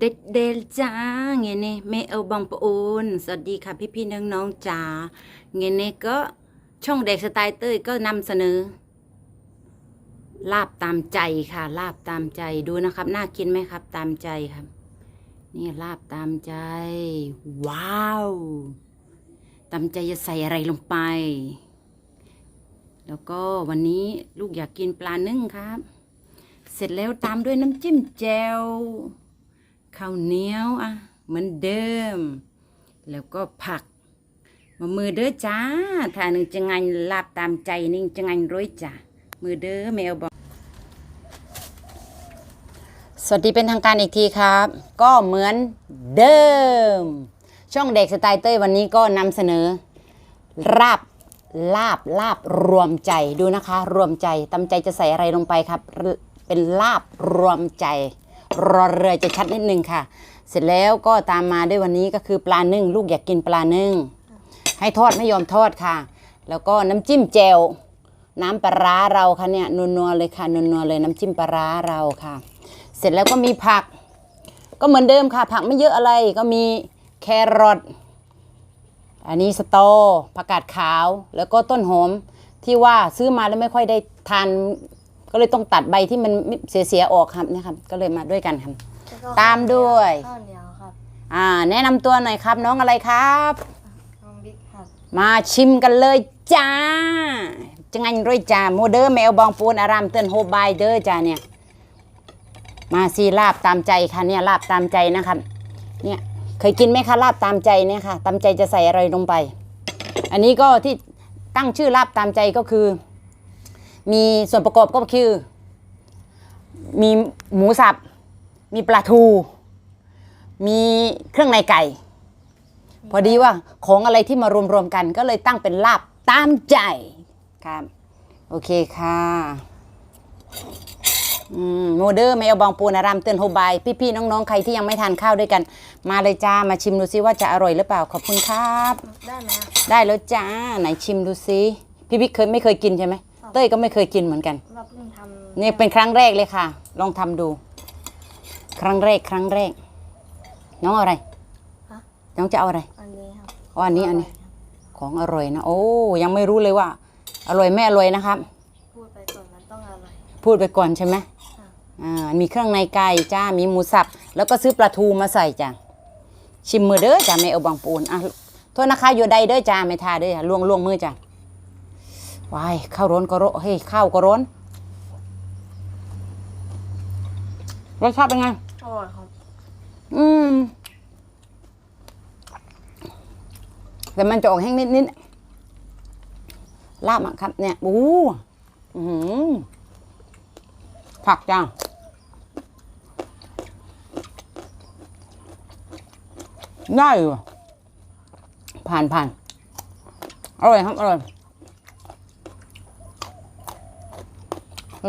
เด็ดเดลจ้าเงี้ยนี่แม่เอาบองปะโอนสวัสดีค่ะพี่พี่น้องน้องจ๋าเงี้ยนี่ก็ช่องเด็กสไตล์เต้ยก็นำเสนอ ลาบตามใจค่ะ ลาบตามใจดูนะครับ น่ากินไหมครับ ตามใจครับ นี่ลาบตามใจ ว้าว ตามใจจะใส่อะไรลงไป แล้วก็วันนี้ลูกอยากกินปลานึ่งครับ เสร็จแล้วตามด้วยน้ำจิ้มแจ่ว ข้าวเหนียวอะเหมือนเดิม แล้วก็ผักมามือเด้อจ้าถ้าหนึ่งจะงันลาบตามใจนิ่งจะงันร้อยจ้ามือเด้อแมวบอกสวัสดีเป็นทางการอีกทีครับ ก็เหมือนเดิม ช่องเด็กสไตล์เต้ยวันนี้ก็นำเสนอราบลาบลาบรวมใจดูนะคะ รวมใจตำใจจะใส่อะไรลงไปครับ เป็นลาบรวมใจ รอเรือจะชัดนิดนึงค่ะ เสร็จแล้วก็ตามมาด้วยวันนี้ก็คือปลานึ่ง ลูกอยากกินปลานึ่ง ให้ทอดไม่ยอมทอดค่ะ แล้วก็น้ำจิ้มแจ่วน้ำปลาร้าเราค่ะเนี่ยนัวๆเลยค่ะนัวๆเลยน้ำจิ้มปลาร้าเราค่ะ เสร็จแล้วก็มีผัก ก็เหมือนเดิมค่ะ ผักไม่เยอะอะไรก็มีแครอทอันนี้สตอผักกาดขาว แล้วก็ต้นหอมที่ว่าซื้อมาแล้วไม่ค่อยได้ทาน ก็เลยต้องตัดใบที่มันเสียๆออกครับเนี่ยครับ ก็เลยมาด้วยกันครับ แล้วก็ตามด้วย ข้าวเหนียวครับอ่า แนะนำตัวหน่อยครับ น้องอะไรครับ น้องบิ๊กครับมาชิมกันเลยจ้าจะงันร้อยจ้าโมเดอร์แมวบองปูนอารามเตือนโฮบายเด้อจ้าเนี่ย มาซีลาบตามใจค่ะเนี่ยลาบตามใจนะครับ เนี่ยเคยกินไหมคะลาบตามใจเนี่ยค่ะ ตามใจจะใส่อะไรลงไป อันนี้ก็ที่ตั้งชื่อลาบตามใจก็คือ มีส่วนประกอบก็คือ มีหมูสับ มีปลาทู มีเครื่องในไก่ พอดีว่าของอะไรที่มารวมๆกันก็เลยตั้งเป็นลาบตามใจครับ โอเคค่ะอืมโมเดอร์แมวบองปูนารามเตือนโฮบาย พี่ๆน้องๆ ใครที่ยังไม่ทานข้าวด้วยกัน มาเลยจ้า มาชิมดูซิว่าจะอร่อยหรือเปล่า ขอบคุณครับ ได้ไหมครับได้แล้วจ้า ไหนชิมดูซิ พี่บิ๊กเคยไม่เคยกินใช่ไหม เต้ยก็ไม่เคยกินเหมือนกัน เราเพิ่งทำนี่เป็นครั้งแรกเลยค่ะ ลองทำดู ครั้งแรกครั้งแรก น้องเอาอะไรฮะน้องจะเอาอะไรอันนี้ครับอ๋ออันนี้อันนี้ ของอร่อยนะ โอ้ยังไม่รู้เลยว่า อร่อยไม่อร่อยนะครับ พูดไปก่อนมันต้องอร่อย พูดไปก่อนใช่ไหมค่ะอ่ามีเครื่องในไก่จ้ามีหมูสับ แล้วก็ซื้อปลาทูมาใส่จ้ะชิมมือเด้อจ้าไม่เอาบางปูนอะโทษนะคะอยู่ใดเด้อจ้าไม่ทาเด้อจ้ะล่วงล่วงมือจ้ะ วายข้าวร้อนก็ร้อนเฮ้ยข้าวก็ร้อนรสชาติเป็นไง อร่อยครับ อืม แต่มันจะออกแห้งนิดๆลาบอะครับ เนี่ยอู้อื้อหือผักจ้าได้อยู่อะผ่านผ่านอร่อยครับ อร่อยรส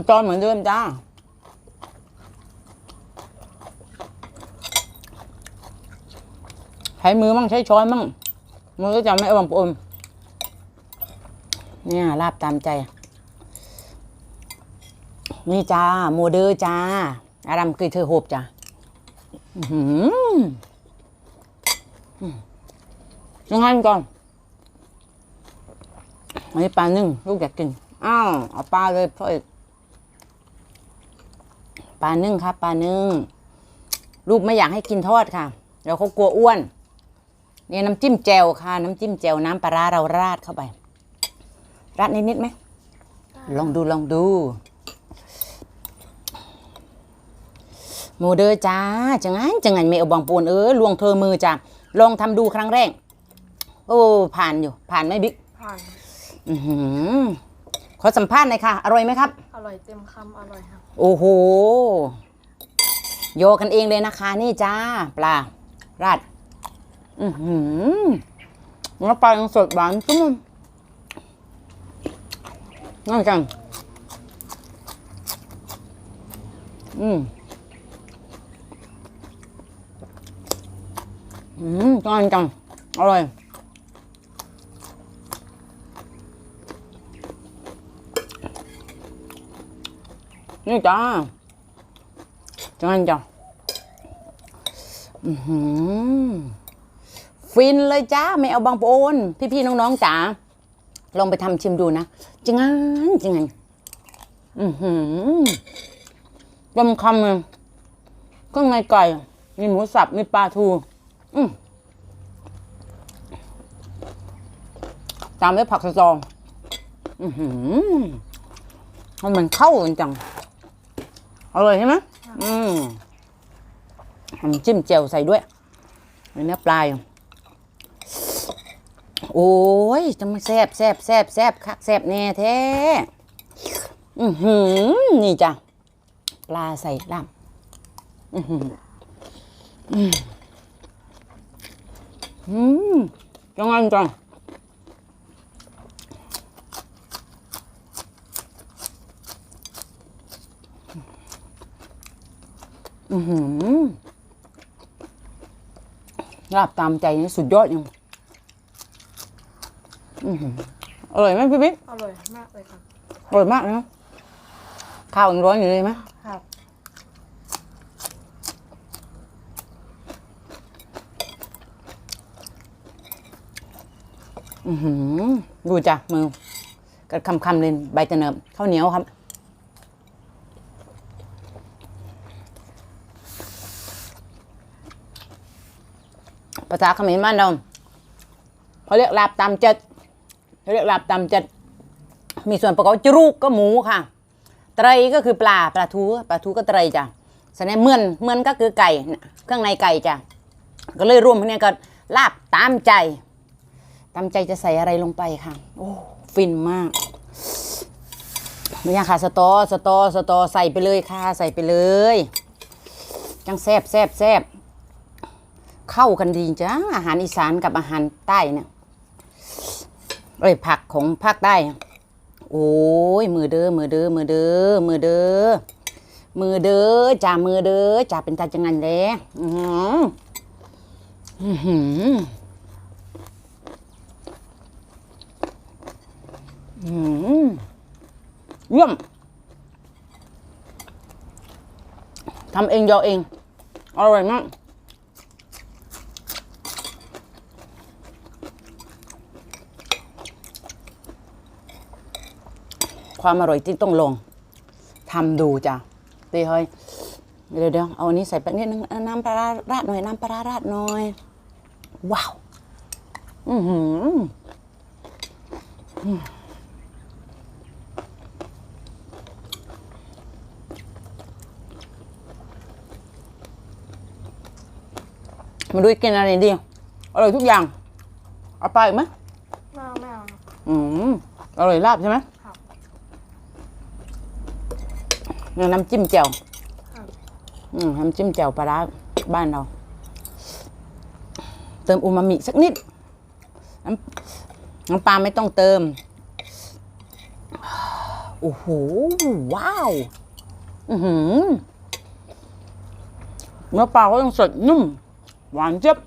จอนเหมือนเดิมจ้า ใช้มือมั่งใช้ช้อนมั่งมือก็จะไม่อาบังปมเนี่ยลาบตามใจ นี่จ้า โมเดอร์จ้า อารัมคือเธอโหบจ้าอืมยังไงก่อนอันนี้ปลานึ่งลูกอยากกิน อ้าว เอาปลาเลยพ่อเอก ปลานึ่งครับปลานึ่งลูกไม่อยากให้กินทอดค่ะเดี๋ยวเขากลัวอ้วน เนี่ยน้ำจิ้มแจ่วค่ะ น้ำจิ้มแจ่วน้ำปลาร้าเราราดเข้าไป ราดนิดๆไหมลองดูลองดู โมเดอร์จ้าจังงั้นจังงั้นไม่เอาบองปูนเออลวงเธอมือจ้าลองทำดูครั้งแรก โอ้ ผ่านอยู่ ผ่านไหมบิ๊กผ่าน อือหือ ขอสัมภาษณ์หน่อยค่ะ อร่อยไหมครับ อร่อยเต็มคำอร่อยครับ โอ้โห โยกันเองเลยนะคะ นี่จ้า ปลา ราด อือหือเนื้อปลายังสดหวานจุ้มนั่นจังอืมอืมจังจังอร่อย นี่จ้าจังจังอื้อหือฟินเลยจ้าไม่เอาบางโอนพี่ๆน้องๆจ๋าลองไปทำชิมดูนะจริงงั้นจริงงั้นอือหือต็มคำเลยก็ไงไก่ มีหมูสับ มีปลาทู อืมตามด้วยผักสะจออือหือมันมันเข้ากันจัง อร่อยใช่ไหมอืมน้ำจิ้มเจียวใส่ด้วยมีเนื้อปลาอยู่โอ้ยจะมาแซบแซบแซบแซบคักแซบแน่แท้อือหือนี่จ้ะ ปลาใส่ลาบอือหืออืมจังไงจัง อือหือลาบตามใจนี่สุดยอดยังอือหืออร่อยไหมพี่บิ๊กอร่อยมากเลยครับอร่อยมากนะข้าวยังร้อนอยู่เลยไหมครับอือหือดูจ้ะมือกัดคำคำๆเลยใบตะเนิบข้าวเหนียวครับ ภาษาเขมรบ้านเราเขาเรียกลาบตามจัดเขาเรียกลาบตามจัดมีส่วนประกอบจรูกก็หมูค่ะ ไตรก็คือปลาปลาทูปลาทูก็ไตรจ้ะแสดงเมือนเมือนก็คือไก่เครื่องในไก่จ้ะก็เลยรวมพวกเนี้ยก็ลาบตามใจ ตามใจจะใส่อะไรลงไปค่ะ โอ้ฟินมากไม่ยค่ะสตอสตอสตอใส่ไปเลยค่ะ ใส่ไปเลย จังแซบแซบแซบ เข้ากันดีจ้าอาหารอีสานกับอาหารใต้เนี่ยเอ้ยผักของภาคใต้ โอ้ยมือเด้อมือเด้อมือเด้อมือเด้อมือเด้อจ่ามือเด้อจ่าเป็นตาจังงันแล้อือหืออื้อหืออืมเยี่ยมทำเองยอเองอร่อยมาก ความอร่อยที่ต้องลองทำดูจ้ะตีเฮ้ยเดี๋ยวเดี๋ยวเอาอันนี้ใส่ไปนิดนึงเอาน้ำปลาร้าราดหน่อยน้ำปลาร้าราดหน่อย ว้าว อือหือมาดูกินอะไรดีอร่อยทุกอย่าง เอาไปลาอีกไหมไม่เอาไม่เอาครับอืมอร่อยลาบใช่ไหม ครับ เนี่ยน้ำจิ้มแจ่วครับอืมน้ำจิ้มแจ่วปลาร้าบ้านเรา เติมอูมามิสักนิด น้ำน้ำปลาไม่ต้องเติม โอ้โห ว้าว อือหือเนื้อปลาก็ยังสดนุ่ม หวานเจี๊ยบ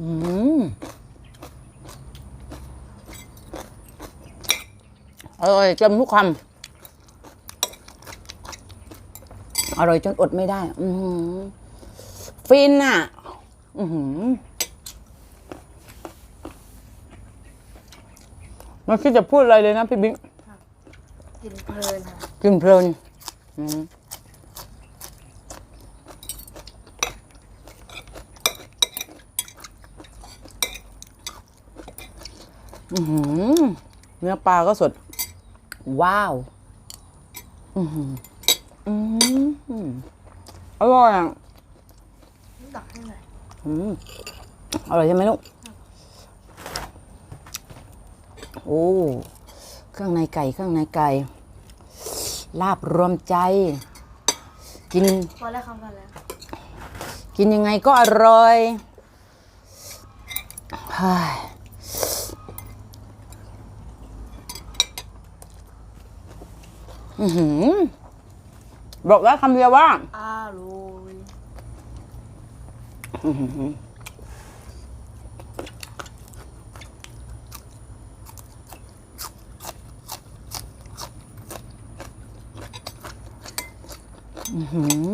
อืม อร่อยจนทุกคำอร่อยจนอดไม่ได้ อือหือฟินอะ อือหือไม่คิดจะพูดอะไรเลยนะพี่บิ๊กกินเพลินครับกินเพลินอืมอื้อหือเนื้อปลาก็สด ว้าวอือหืออืมอร่อยอะตักให้หน่อยอืมอร่อยใช่ไหมลูกโอ้เครื่องในไก่เครื่องในไก่ ลาบรวมใจ กินพอแล้วครับพอแล้วกินยังไงก็อร่อย บอกได้คำเดียวว่าอร่อยอื้อื้อ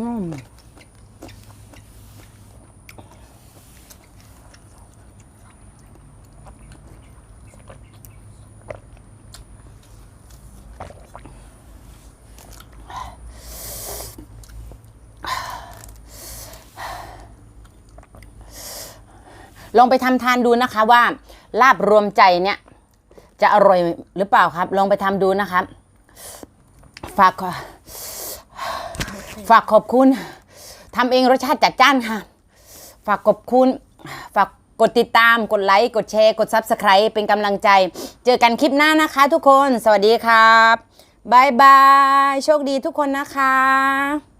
ลองไปทำทานดูนะคะว่าลาบรวมใจเนี่ย จะอร่อยหรือเปล่าครับ ลองไปทำดูนะครับ ฝากขอฝากขอบคุณทำเองรสชาติจัดจ้านค่ะ ฝากขอบคุณ ฝากกดติดตามกดไลค์กดแชร์กด Subscribe เป็นกำลังใจ เจอกันคลิปหน้านะคะทุกคน สวัสดีครับบายบาย โชคดีทุกคนนะคะ